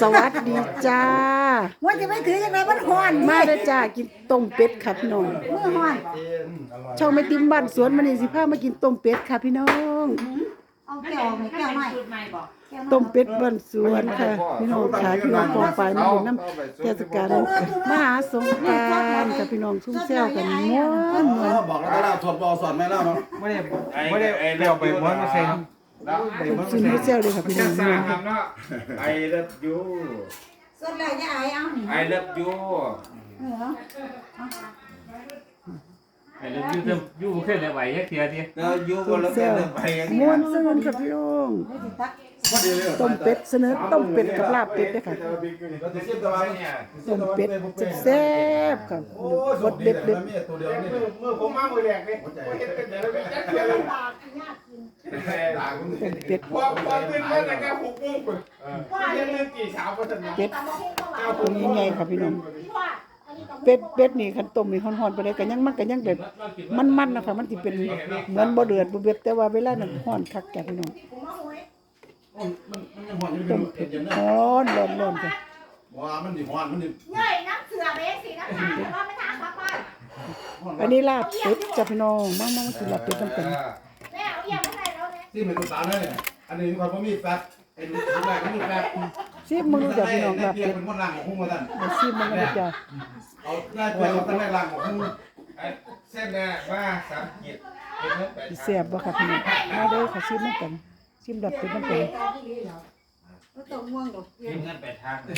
สวัสดีจ้า ว่าจะไม่ถือยังไงมันฮ้อนมาเด้อจ้ากินต้มเป็ดค่ะพี่น้อง มือฮ้อน ช่องไม่ติมบ้านสวนมานี่สิพามากินต้มเป็ดค่ะพี่น้อง เอาแก้วไหมแก้วใหม่ต้มเป็ดบ้านสวนค่ะพี่น้องค่ะพี่น้องกองไปมาอยู่น้ำเทศกาลมหาสงกรานต์ค่ะพี่น้องชุ่มแซวกันม่วนม่วนบอกแล้วก็เราถอดบอสอนแม่แล้วเนาะไม่ได้ไม่ได้ไอ้เลี้ยวไปม้วนไม่เซ็งชุ่มแซวเลยค่ะพี่น้องสม่วร้างนค่ะทำเนาะไอ้เลิฟยูส่วนแล้วจะอายเอาไอ้เลิฟยูเออไอ้เรื่องยูเริ่มยูขึ้นแล้วไหวแค่เทียดิแล้วยูก็แล้วแต่เลิฟไปอย่างนี้ม่วนซื่นค่ะพี่น้องไม่ ติดตักต้มเป็ดเสนอต้มเป็ดกับลาบเป็ดด้วยค่ะเราจะเสียบตะวันเนี่ยต้มเป็ดแซ่บๆค่ะโอ้รสเด็ดเด็ดเมียตัวเดียวนี่เมื่อผมมามือแรกเลยเห็นเป็นเดี๋ยวเราไปจัดเทียเลยด่าคุณต้มเป็ดพอพอตื่นมาแต่ก็หกโมงกว่าเรียนเรื่องกี่เช้าก็ทันนะเป็ดตัวนี้ไงค่ะพี่น้องเป็ดเป็ดนี่คันต้มนี่ฮ้อนๆไปเลยก็ยังมันก็ยังแบบมันๆนะคะมันสิเป็นเหมือนบ่เดือดบ่เบ็ดแต่ว่าเวลานั้นฮ้อนคักแก่พี่น้อง มันมันยังหอนอยู่เป็นเผ็ดอย่างนั้นฮ้อนร้อนๆค่ะว้ามันดิหอนมันดิใหญ่น้ำเสือเบสสีน้ำตาลแต่ว่าไม่ทางครับป้าอันนี้ลาบเป็ดจ้ะพี่น้องมามามากินลาบเป็ดกันกันแม่เอาเยี่ยมไม่ใส่แล้วเนี่ยที่เหมือนตุ๊กตาเลยอันนี้ความว่ามีแฟตไอ้ลูกแรกนี่แฟตซิมมึงดูจ้ะพี่น้องลาบเพียเป็ดเป็นคนล่างของพุ่งมาท่านมาซิมมึงดูจ้ะเอาได้เพียเอาตั้งแต่ล่างของพุ่งเส้นเนี่ยว่าสามกิจเป็นเรื่องแปดสิแซ่บบ่ค่ะพี่น้องมาเด้อค่ะซิมนำกัน ซิมลาบเป็ดนำกันก็ต้องม่วงดอกกินเงินแปดทางเลย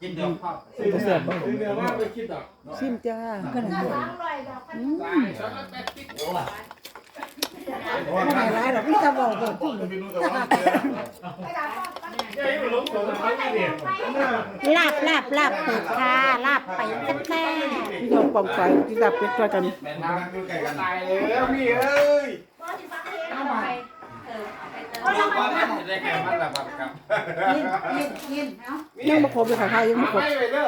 กินเดียวพ่อบ่แซ่บบ่เดี๋ยวว่าไปคิดดอกซิมจ้าก็นั่นน้ำด้วยสามร้อยดอกพันอืมตายช็อตแปดกิจไม่ได้ร้ายดอกพี่ตาบอกก่อนจะมีนู่นแต่ว่าไม่ได้ป้องกันใหญ่หลงหลงเขาไม่เดียวลาบลาบลาบเป็ดค่ะลาบไปแซ่พี่น้องปองไปกินลาบเป็ดด้วยกันเป็นทางอยู่ใกล้กันตายแล้วพี่เอ้ย มก็ทำมาได้แค่มันละบัดกับกินกินกินเอายังบ่ครบเลยค่ะค่ะยังบ่ครบไม่ไปเด้อ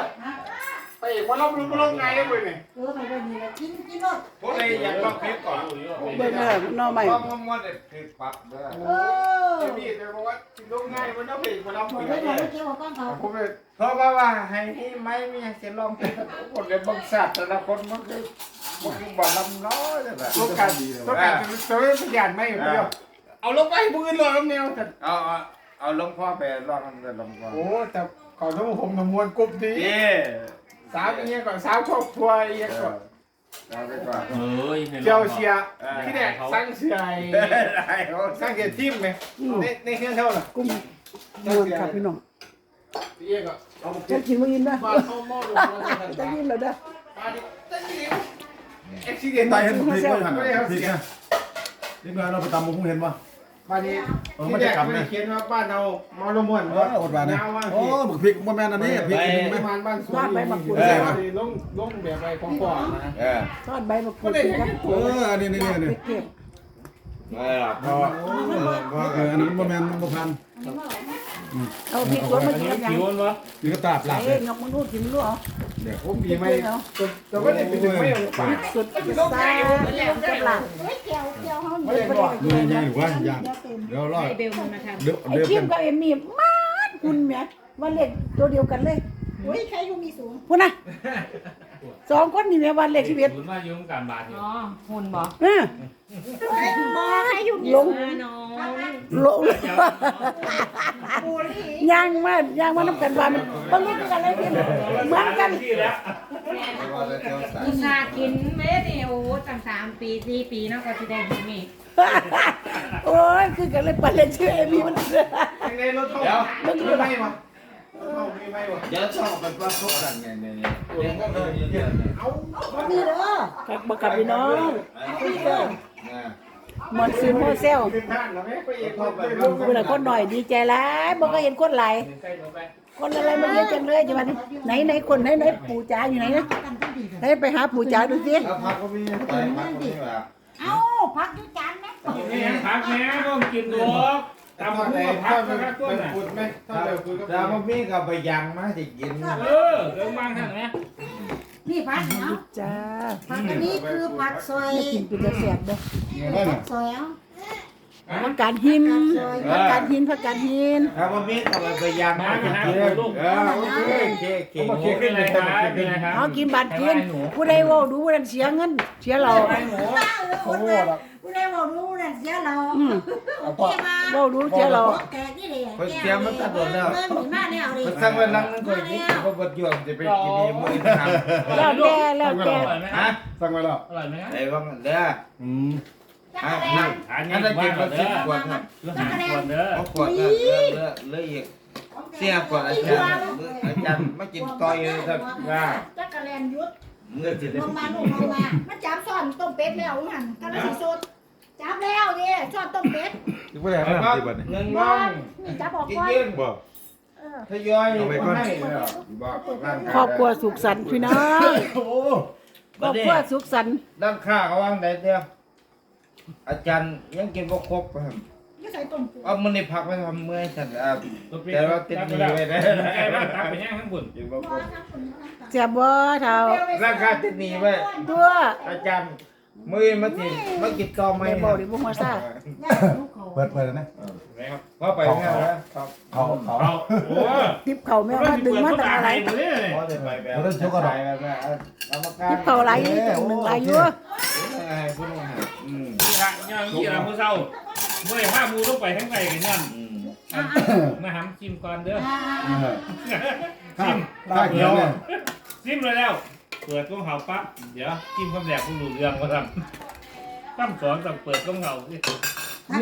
ไปอีกวันเราดูก็ลงไงได้เลยเนี่ยเออไปไปนี่ละกินกินรสพวกนี้อยากลองคลิปก่อนเบิ่งแล้วหน่อใหม่ต้องมันเด็ดคือปรับเด้อเออพี่จะบอกว่าลงไงมันต้องไปอีกวันเราหมไปดเลเลยหมดเลยยเกี่ยวกับก้อนเขาผมเลยเพราะว่าให้ที่ไม่มีเสียลองเป็นคนเลยบังสัตว์แต่ละคนมันคือมันคือบ่ลำน้อยเลยแบบต้องการต้องการจะเสริมพยานไม่เดียว เอาลงไปมือเลยลงแนวแต่เอาเอาเอาหลวงพ่อไปลองมันลงก่อนโอ้แต่ขอโทษผมนมวนกลุ่มดีเย่สาวเอียก่อนสาวครอบครัวเอียก่อนเอาไปก่อนเฮ้ยเจ้าเชียร์ที่แดกสร้างเชียร์ได้เขาสร้างเกียรติทีมไหมในในเครื่องเท่าไหร่กุ้งม่วนค่ะพี่น้องเอียก่อนจะกินบ่กินนะบ้านเขาหม้อลงมาจะกินแล้วเด้อเอ็กซิเดนต์ตายเห็นพริกด้วยหันพริกนะนี่เมื่อเราไปตำมุ้งเห็นป่ะ บ้านนี้ที่แรกไม่ได้เขียนว่าบ้านเรามอลมวนเอออดบาดนะยาวมากโอ้บึกพริกบ่แม่นอันนี้พริกนึงปไหมระมาณบ้านสวนลงลงแบบไปของก่อนนะเออทอดใบมะกรูดกินกับเอออันนี้นี่นี่นี่ไปเก็บ ไม่หรอกเพราะเอออันนี้บ่แม่นบ่พันเอาพริกสวนมากินกับหยังผิวมันวะนี่ก็ตาบหลับเลเอ้ยยยกมือดูกินรู้เหรอผมมีไม่แต่ว่าเนี่ยเป็นไม่ปากสุดพิซซ่ากับหลังเฮ้ยเกี่ยวเกี่ยวเขาไม่ได้บอกนี่ยังหรือว่ายังเดี๋ยวรอเดี๋ยวไอ้เดี๋ยวคิเป็มนกับเอมี่มาดคุณแม่ว่าเล็กตัวเดียวกันเลยโอ้ยใครอยู่มีสูงพุ่นน่ะ สองคนนี่แม่วันเล็กชีวิตศูนย์ว่ายุ่งการบาดอยู่อ๋อหุ่นบอกนะบอให้อยู่ลงน้องลงย่างมาย่างมาน้ำกันว่ามันบางทีกันเลยพี่เหมือนกันที่แล้วว่าจะเจ้าสายอุตส่าห์กินเม็ดนี่โอ้ตั้งสามปีสี่ปีเนาะก็สิได้เห็นนี่โอ้ยคือกันเลยปันเลยชื่อเอมี่มันในรถเท่ามันคือไม่วะมีไม่วะ เดี๋ยวชอบไปประสบกันไงเนี่ยเนี่ยเนี่ยก็เอะเนี่ยเอาดีเด้อกับบักกับพี่น้องนะมอนซื้อโมเซลเป็นท่านเหรอแม่ไปเอกไปเวลาคนหน่อยดีใจหลายบ่ก็เห็นคนไหลคนอะไรมาเยอะจังเลยจังหวะนี้ไหนไหนคนไหนไหนปู่จ๋าอยู่ไหนนะไหนไปหาปู่จ๋าดูสิเอ้าพักอยู่จานไหมพักแม่ต้องกินตัว ตามทำหัอะไรวพัถ้ากนะตัวเป็นน่ะปุดไหมถ้าเร็วปุดก็ดาวมีกับไปยังมาสิกินเออเรื่องบ้างท่านไหมนี่พักเนาะจ้าผักอันนี้คือผักซอยกินเป็นจะแสบเด้อได้น่ะซอยเอาผักกาดหินผักกาดหินผักกาดหินถ้าบ่มีก็ไปยางมากินเออโอเคโอเคโอเคโอเคขึ้นเลยครับเป็นไรครับเอากินบาดกินผู้ใดเว้าดูผู้นั้นเสียเงินเสียเราโอ้โหผู้ใดบอกรู้นั่นเสียเราอืมโอเคมา เว้าดูเสียเราแกนี่เลยคนเตรียมมันตะโดดแล้วเงินหนีมาแล้วดิมันสั่งไว้ลังนึงก่อนกินก็บ่ยวงจะไปกินนี่มื้อทำแล้วแต่แล้วแต่อร่อยไหมฮะสั่งไว้แล้วอร่อยไหมไอ้ว่าเด้ออืมอะนั่นอันนี้อันนั้นกินว่าก็เด้สิอบขวดครับเรื่องหาคนเด้อเอาขวดเด้อเด้อเลยอีกเสียขวดอาจารย์อาจารย์มากินต่อยเลยครับว่าจักรแลนยุดเมื่อสิได้ลงมาลงมามันจับซ่อนต้มเป็ดแล้วหันกำลังสิสดจับแล้วดิซ่อนต้มเป็ด อีกบ่ได้เอาครับครับที่บัดนี้เงินบ่ว่างนี่จับออกกินก่อนเย็นบ่เออทยอยมาให้แล้วบอกร้านครอบครัวสุขสันต์พี่น้องโอ้ครอบครัวสุขสันต์ด้านข้าเขาวางได้เดียวอาจารย์ยังกินบ่ครบครับนี่ใส่ต้มเป็ดเอามันในพักไว้ทำเมื่อยฉันอะแต่ว่าติดหนีไว้ได้ไอ้บ้านตักไปย่างข้างบนกินบ่ครบ่บทั้งคนทั้งตาเสียบ่เท่าร่างกายติดหนีไว้ตัวอาจารย์ มือมากินมากินต่อไหมแม่บ่ได้บ่มาซ่าเปิดเปิดแล้วนะพอไปงานแล้วครับเขาเขาเอาโอ้ทิปเขาแม่มาดึงมาตั้งอะไรพอจะไปแบบไปแบบนั้นเอามาการทิปเขาหลายอยู่ตรงหนึงหลายอยู่ให้คุณให้อืมที่ละย่างที่ละผู้เศร้าเมื่อผ้ามูต้องไปทั้งไก่กันยันอืมมาหำชิมก่อนเด้อ ข้าวข้าวเขียวเนี่ยซิมเลยแล้ว เปิดกล้องเห่าปั๊บเดี๋ยวจิ้มคำแดกผู้รู้เรื่องมาทำตั้มสอนต้องเปิดกล้องเห่าสิ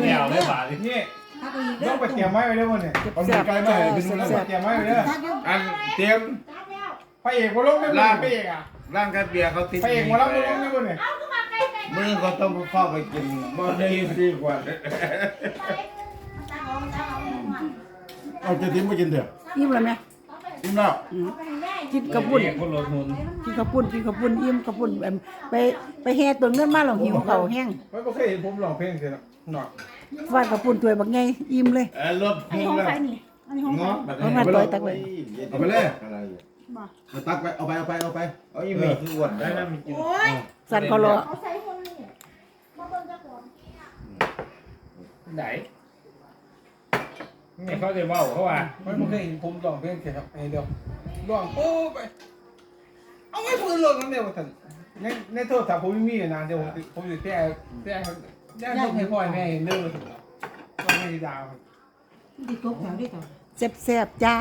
ไม่เอาไม่บาดเลยนี่ถ้าไปอีกเด้ต้อองไปเตรียมไว้เลยวันนี้เอามีไก่มาให้เป็นนู่นแล้วเตรียมไว้เลยอันเตรียมจับแล้วพระเอกมาลงไม่ลงพระเอกอะร่างกันเบียร์เขาติดพระเอกมาลงไม่ลงไม่ลงเนี่ยเอาขึ้นมาไกลไกลมือก็ต้องเข้าไปกินบ่ได้ดีกว่าไกลจับเอาจับเอามันเอาเจะทิ้งไปกินเถอะอิ่มแล้วแม่อิ่มแล้วเอาไปให้แม่ กินกระปุ่นคนลดทุนกินกระปุ่นกินกระปุ่นอิ่มกระปุ่นแบบไปไปแห่ตัวเงินมาแล้วหิวเขาวแห้งไม่เคยเห็นผมร้องเพลงเลยนะหนอฟาดกระปุ่นตัวยบักไงอิ่มเลยเออรถอันนี้ของใครนี่อันนี้ของใครงอเอามาต่อยตักไว้เอาไปเลยอะไรเอาตักไปเอาไปเอาไปเอาไปเอาอีมีคืออ้วนได้นะมีกินโอ้ยสั่นเขารอเอาใส่คนนี่มาเบิ่งจักก่อนไหนนี่เขาจะว่าเขาว่าไม่เคยเห็นผมร้องเพลงแค่ครับไอ้เดียว ร้องโอ้ไป เอาไว้ปืนลงนั่นเดียวท่านในในโทรศัพท์ผมมีนานเดียวผมอยู่แต่แต่แต่ต้องให้พ่อแม่เห็นเด้อต้องให้ดาวติดกบแถวดิต่อแซ่บๆจ้า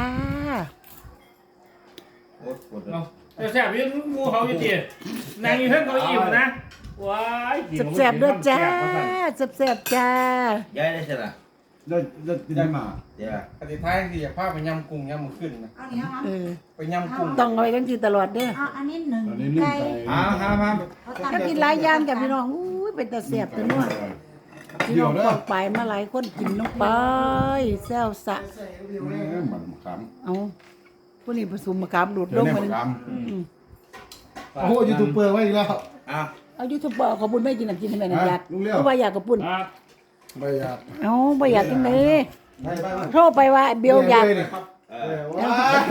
เนาะแต่แซ่บยืนงูเขาอยู่ดีนางอยู่เพิ่งเขาอิ่มนะว้ายกินแซ่บๆเด้อจ้าแซ่บๆจ้าย้ายได้ใช่ไหม เลิศเลิศกินได้มาเดี๋ยวปฏิท้ายที่พาไปยำกุ้งยำมือขึ้นนะเอาเนี่ยเอาเออไปยำกุ้งต้องเอาไว้กันกินตลอดเด้อเอาอันนี้หนึ่งอันนี้นึ่งไก่ ไก่อ่าฮะฮะเอาตังก็กินหลายอย่างกับพี่น้องอุ้ยเป็นตาแซ่บตัวนัวพี่เดี๋น้ยอวงเด้อปอกไปมาหลายคนกินลงไปแซวสะมันมะขามเอาผู้นี้ผสมมะขามดูดเดี๋ลยวงเนี่ยมามะขามโอ้ยูทูบเบอร์ไว้อีกแล้วอะเอายูทูบเบอร์ขอบุญไม่กินน้ำจิ้มทำไมน่ะฮะอยากลุงเลี้ยวเพราะว่าอยากกับปุ่น ครับ ไม่อยากเอาบ่อยากกินเลยไปไปไปโทรไปว่าเบลอยากเอเอออว้าย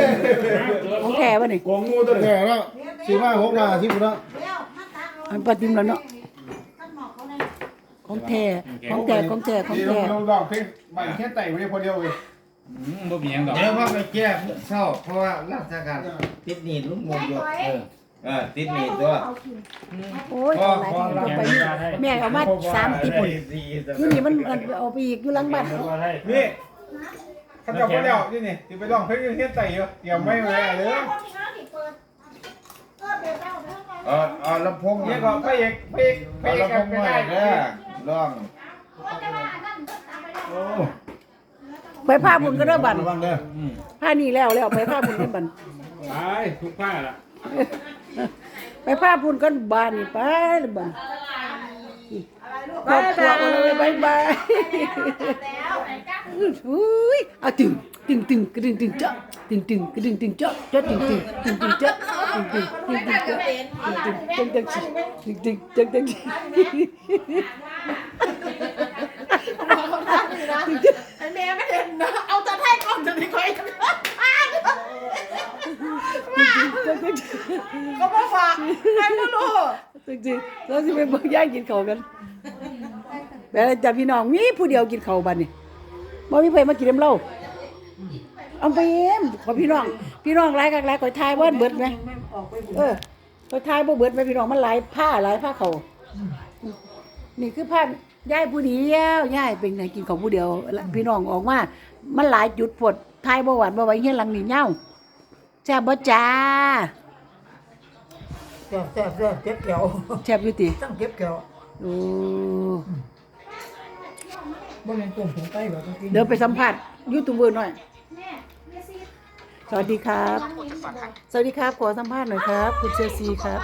ของแท้บ่นี่กองงูตัวแก่แล้วสี่ห้าหกมาที่พุ่นแล้วเดี๋ยวมาตักเอาอันปฏิมแล้วเนาะท่านหมอกเขาเลยของแท้ของแท้ของแท้ของนี่แท้ลองลองเพลงใบแค่ไต่ไว้ได้พอเดียวเลยอืมบ่มีหยังดอกเดี๋ยวว่าไปแก้เศร้าเพราะว่าราชการติดหนีลุงงงอยู่เออ เออติดหนีตัวเอากินโอ้ยเอาหลายคนเอาไปนี่แม่เอามาสามติปุ่นอยู่นี่มันมันเอาไปอีกอยู่หลังบ้านเขานี่เขาจับไปแล้วนี่นี่ที่ไปลองเพลงแค่ไต่เยอะเดี๋ยวไม่เลยเลยคนที่เขาที่เปิดเออเดี๋ยวเอาไปเข้าไปเออเอาลำโพงนี่ก็พระเอกพระเอกพระเอาเอกลำโพงไม่มาได้เด้อลองเอาแต่ว่านั่นก็ตามไปแล้วโอ้ไปพาบุญก็เด้อบัดระวังเด้อพานี่แล้วแล้วไปพาบุญกันบัดไปทุกผ้าละ ไปพาบุญกันบ้านนี่ไปเลยบัดครอบครัวเอาเลยบายบายแล้วไอ้จ้าอุ้ยเอาตึงตึงตึงกระดึงตึงเจาะตึงตึงกระดึงตึงเจาะเจาะตึงตึงตึงตึงเจาะตึงตึงตึงตึงเจาะตึงตึงตึงตึงตึงตึงตึง ไอแม่ไม่เห็นนะ เอาแต่ให้ก่อนจะดีกว่าก็มาฝากใครไม่รู้ตึงตึงแล้วสิไปเบิ่งย่างกินเขาวกันแบบนั้นจ้ะพี่น้องมีผู้เดียวกินเขาวบัดนี้บ่มีไผมากินน้ำเหล้าเอาไปเอ็มขอพี่น้อง พี่น้องหลายกักหลายข่อยทายบ่เบิดไหมเออข่อยทายบ่เบิดไหมพี่น้องมันหลายผ้าหลายผ้าเขานี่คือผ้า ยายผู้เดียวยายเป็นไงกินของผู้เดียวแล้วพี่น้องออกมา มันหลายจุดปวดทายบ่หวานบ่ไหวเฮียหลังนี่เหย้าแซ่บบ่จ้าแซ่บแซ่บแซ่บเก็บเกี่ยวแซ่บอยู่ติต้องเก็บเกี่ยวโอ้บ่แม่นต้มผงไก่บ่ต้องกินเดี๋ยวไปสัมภาษณ์ยูทูบเบอร์หน่อยสวัสดีครับ สวัสดีครับ ขอสัมภาษณ์หน่อยครับ คุณเซซีครับ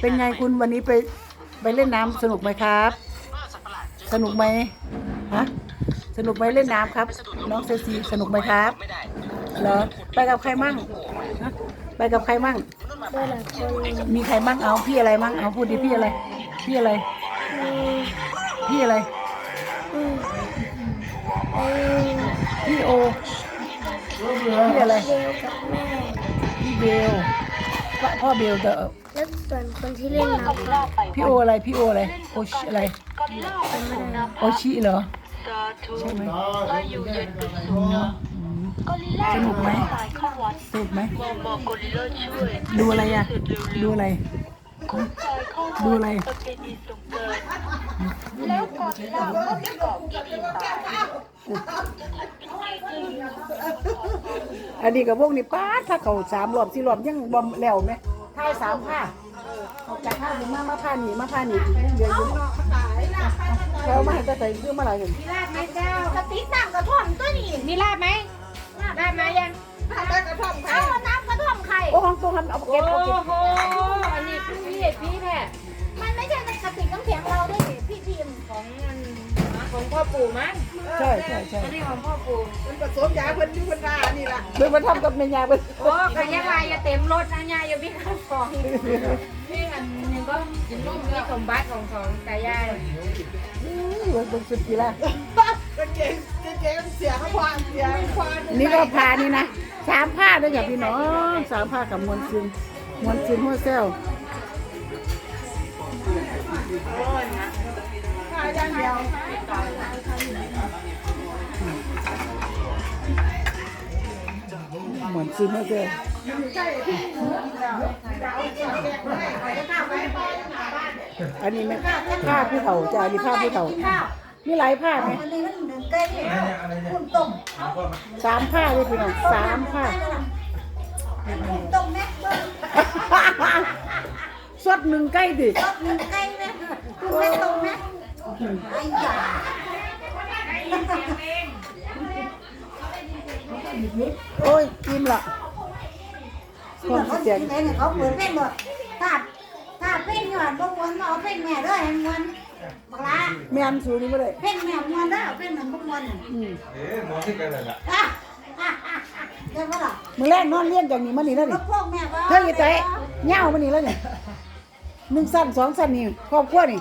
เป็นไงคุณวันนี้ไปไปเล่นน้ำสนุกไหมครับ สนุกไหมฮะสนุกไหมเล่นน้ำครับ น้องเซซีสนุกไหมครับเหรอไปกับใครมั่งฮะไปกับใครมั่งมีใครมั่งเอาพี่อะไรมั่งเอาพูดดิพี่อะไร พี่อะไร พี่อะไรพี่โอพี่อะไรพี่เบล พ่อเบลเดอแล้วส่วนคนที่เล่นน้ำพี่โออะไรพี่โออะไรโอชิอะไรโอชิเหรอใช่ไหมสนุกไหมสนุกไหมดูอะไรอะดูอะไรดูอะไรอันนี้กับพวกนี้ ป้าดถ้าเขาสามรอบสี่รอบยังบอมแล้วไหมท้ายสามผ้าเอาจากผ้าหนึ่งมามาผ้าหนีมาผ้าหนีอีกยังเดียวอยู่แล้วมาให้ตาใส่เครื่องมาอะไรเห็นมีลาบไหมเจ้ากระติกน้ำกระท่อมตัวนี้มีลาบไหมลาบไหมยังเอาน้ำกระท่อมไข่โอ้ของตรงนั้นเอาโอ้เก็บเอาเก็บโหอันนี้พี่พี่แท้มันไม่ใช่ในกระติกน้ำแข็งเราด้วยสิพี่ทีมของ อันของพ่อปู่มั้งใช่ใช่ใช่อันนี้ของพ่อปู่เดี๋ยวมาทำกับเมียาไปโอ้กะยังไงอย่าเต็มรถนะยายอย่าพี่ข้าวฟองพี่อันนี้ก็กินลูกมีสมบัติของของตายายเบิกสุดกี่ละนี่ก็พานี่นะสามผ้าด้วยจ้ะพี่น้องสามผ้ากับมวลซึนมวลซึนหัวเซลมว ลซึนหัวเซลอันนี้มันผ้าผู้เฒ่าจ้ะอันนี้ผ้าผู้เฒ่ามีหลายผ้าไหมคุณต้มสามผ้าเลยพี่น้องสามผ้าคุณต้มแม็กเบิ้ลสดหนึ่งใกล้ดิต้มหนึ่งไก่แม็กคุณแม็กต้มแม็ก ไอ้ยาโอ้ยกินละคเขานเปิเสียงดเพลงเขาเปิดเพลงหมดถ้าถ้าเพลงหยอดบางวันเอาเพลงแม่ด้วยให้มันบักละแม่นสูนี่ไม่ได้เพลงแม่มันด้วยเพลงมันบางวันอืมเอ๊ะหมอที่กันเลยล่ะอะอะอะอะเดี๋ยวว่าล่ะมือแรกนอนเลี้ยงจากนี้มานี่แล้วแล้นี่วพวกแม่ก็เท่ากี่ใจเงามานี่แล้วนี่หนึ่งสั้นสองสั้นนี่ครอบครัวนี่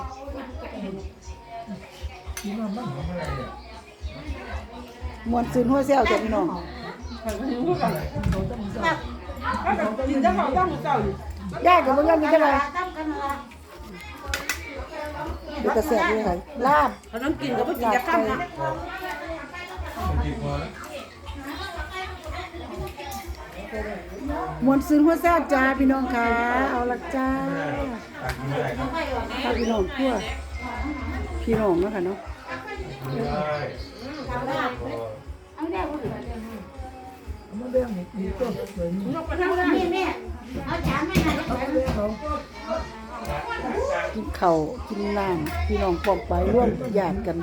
มวนซึนหัวเซลจ้ะพี่น้องกินจังหวะต้องเจ้าอยู่ย่ากับมึงยังมีจังไรตั้งกันละเดี๋ยวจะเสียบเลยค่ะลาบเขาต้องกินก็บ่กินจะข้ามนะมวนซึนหัวเซลจ้าพี่น้องค่ะ เอาละจ้าถ้าพี่น้องทั่ว พี่น้องเนาะค่ะเนาะนี่แม่เอาจานแม่หน่อยกินข้ากินน้ำพี่น้องปองไปร่วมญาติกัน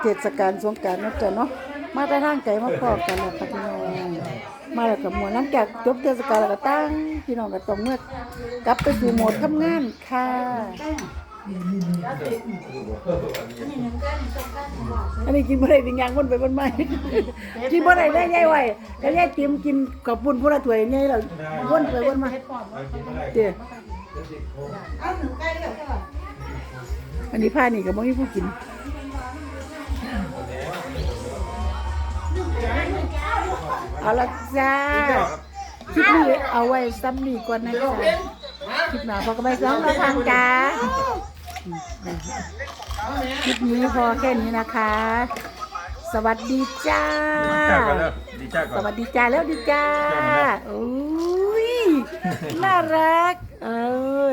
เทศกาลสงการนาะจ๊ะเนาะมาแต่ทางไกลมาพอกันแล้วพี่น้องมาแล้วกับมวลหลังจากจบเทศกาลแล้วก็ตั้งพี่น้องก็ต้องเมื่อกลับไปสู่โหมดทำงานค่ะ อันนี้กินบ่ได้ดิยังวนไปวนมากินบ่ได้ได้ยายไว้แล้วยายติมกินกับปุ่นพุ่นละถ้วยใหญ่แล้วนไปวนมาเด้อันนี้ผ้านี่ก็บ่มีผู้กินเอาละจ้าคลิปนี้เอาไว้ซ้ำนี่ก่อนนะจ๊ะคลิปหน้าพอกันไปสองเราทางจ้า คลิปนี้พอแค่นี้นะคะ สวัสดีจ้า ดีจ้าก่สอนวัสดีจ้าแล้วดีจ้าอุ้ยน่ารัก เออ